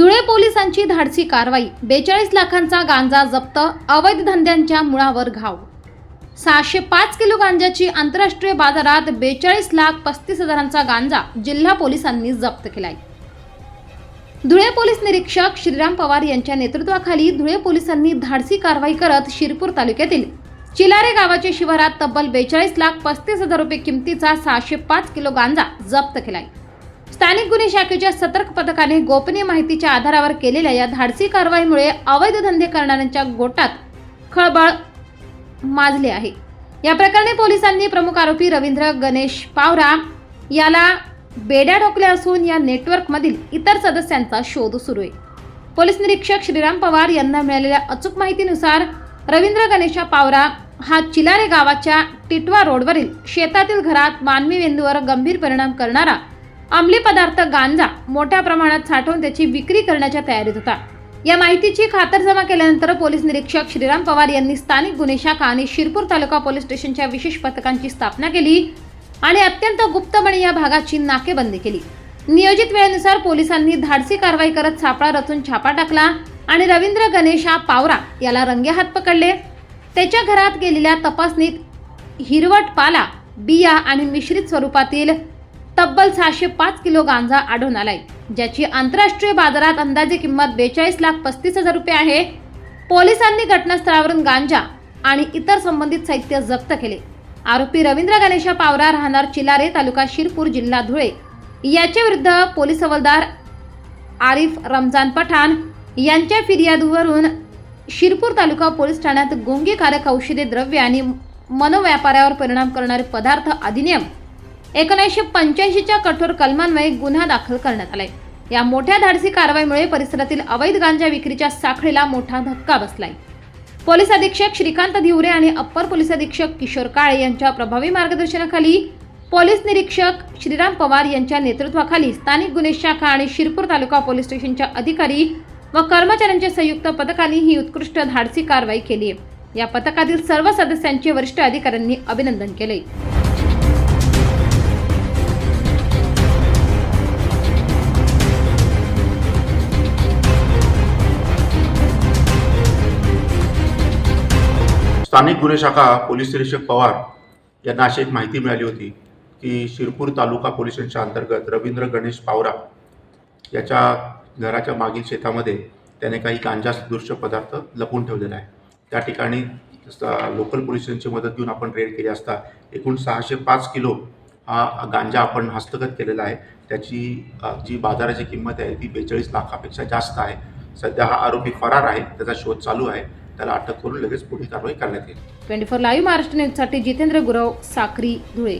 धुळे पोलिसांची धाडसी कारवाई बेचाळीस लाखांचा गांजा जप्त अवैध धंद्यांच्या मुळावर घाव. सहाशे पाच किलो गांजाची आंतरराष्ट्रीय बाजारात बेचाळीस लाख पस्तीस हजारांचा गांजा जिल्हा पोलिसांनी जप्त केलाय. धुळे पोलीस निरीक्षक श्रीराम पवार यांच्या नेतृत्वाखाली धुळे पोलिसांनी धाडसी कारवाई करत शिरपूर तालुक्यातील चिलारे गावाच्या शिवारात तब्बल बेचाळीस लाख पस्तीस हजार रुपये किमतीचा सहाशे पाच किलो गांजा जप्त केलाय. स्थानिक गुन्हे शाखेच्या सतर्क पथकाने गोपनीय माहितीच्या आधारावर केलेल्या या धाडसी कारवाईमुळे अवैध धंदे करणाऱ्यांच्या गोटात खळबळ माजले आहे. या प्रकरणी पोलिसांनी प्रमुख आरोपी रवींद्र गणेश पावरा याला बेड्या ठोकल्या असून या नेटवर्कमधील इतर सदस्यांचा शोध सुरू आहे. पोलीस निरीक्षक श्रीराम पवार यांना मिळालेल्या अचूक माहितीनुसार रवींद्र गणेशा पावरा हा चिलारे गावाच्या टिटवा रोडवरील शेतातील घरात मानवी मेंदूवर गंभीर परिणाम करणारा अंमली पदार्थ गांजा मोठ्या प्रमाणात साठवून त्याची विक्री करण्याच्या तयारीत होता. या माहितीची खातरजमा केल्यानंतर पोलीस निरीक्षक श्रीराम पवार यांनी स्थानिक गुन्हे शाखा आणि शिरपूर तालुका पोलीस स्टेशनच्या विशेष पथकांची स्थापना केली आणि अत्यंत गुप्तपणे या भागाची नाकेबंदी केली. नियोजित वेळेनुसार पोलिसांनी धाडसी कारवाई करत सापळा रचून छापा टाकला आणि रवींद्र गणेशा पावरा याला रंगेहात पकडले. त्याच्या घरात गेलेल्या तपासणीत हिरवट पाला बिया आणि मिश्रित स्वरूपातील तब्बल सहाशे पाच किलो गांजा आढळून आलाय. ज्याची आंतरराष्ट्रीय बाजारात अंदाजे किंमत बेचाळीस लाख पस्तीस हजार रुपये आहे. पोलिसांनी घटनास्थळावरून गांजा आणि इतर संबंधित साहित्य जप्त केले. आरोपी रवींद्र गणेशा पावरा राहणार चिलारे तालुका शिरपूर जिल्हा धुळे. याच्या विरुद्ध पोलीस हवालदार आरिफ रमजान पठाण यांच्या फिर्यादीवरून शिरपूर तालुका पोलीस ठाण्यात गुंगीकारक औषधे द्रव्य आणि मनोव्यापारावर परिणाम करणारे पदार्थ अधिनियम एकोणीसशे पंच्याऐंशीच्या कठोर कलमांमुळे गुन्हा दाखल करण्यात आलाय. या मोठ्या धाडसी कारवाईमुळे परिसरातील अवैध गांजा विक्रीच्या साखळीला मोठा धक्का बसलाय. पोलीस अधीक्षक श्रीकांत धिवरे आणि अप्पर पोलीस अधीक्षक किशोर काळे यांच्या प्रभावी मार्गदर्शनाखाली पोलीस निरीक्षक श्रीराम पवार यांच्या नेतृत्वाखाली स्थानिक गुन्हे शाखा आणि शिरपूर तालुका पोलीस स्टेशनच्या अधिकारी व कर्मचाऱ्यांच्या संयुक्त पथकाने ही उत्कृष्ट धाडसी कारवाई केली आहे या पथकातील सर्व सदस्यांचे वरिष्ठ अधिकाऱ्यांनी अभिनंदन केले स्थानिक गुन्हे शाखा पोलीस निरीक्षक पवार यांना अशी एक माहिती मिळाली होती की शिरपूर तालुका पोलीस स्टेशनच्या अंतर्गत रवींद्र गणेश पावरा याच्या घराच्या मागील शेतामध्ये त्याने काही गांजा सदृश्य पदार्थ लपवून ठेवलेला आहे त्या ठिकाणी स- लोकल पोलीस स्टेशनची मदत घेऊन आपण रेड केली असता एकूण सहाशे पाच किलो हा गांजा आपण हस्तगत केलेला आहे. त्याची जी बाजाराची किंमत आहे ती बेचाळीस लाखापेक्षा जास्त आहे. सध्या हा आरोपी फरार आहे त्याचा शोध चालू आहे. त्याला अटक करून लगेच पुढील कारवाई करण्यात येईल. ट्वेंटी फोर लाईव्ह महाराष्ट्र न्यूजसाठी जितेंद्र गुरव साक्री धुळे.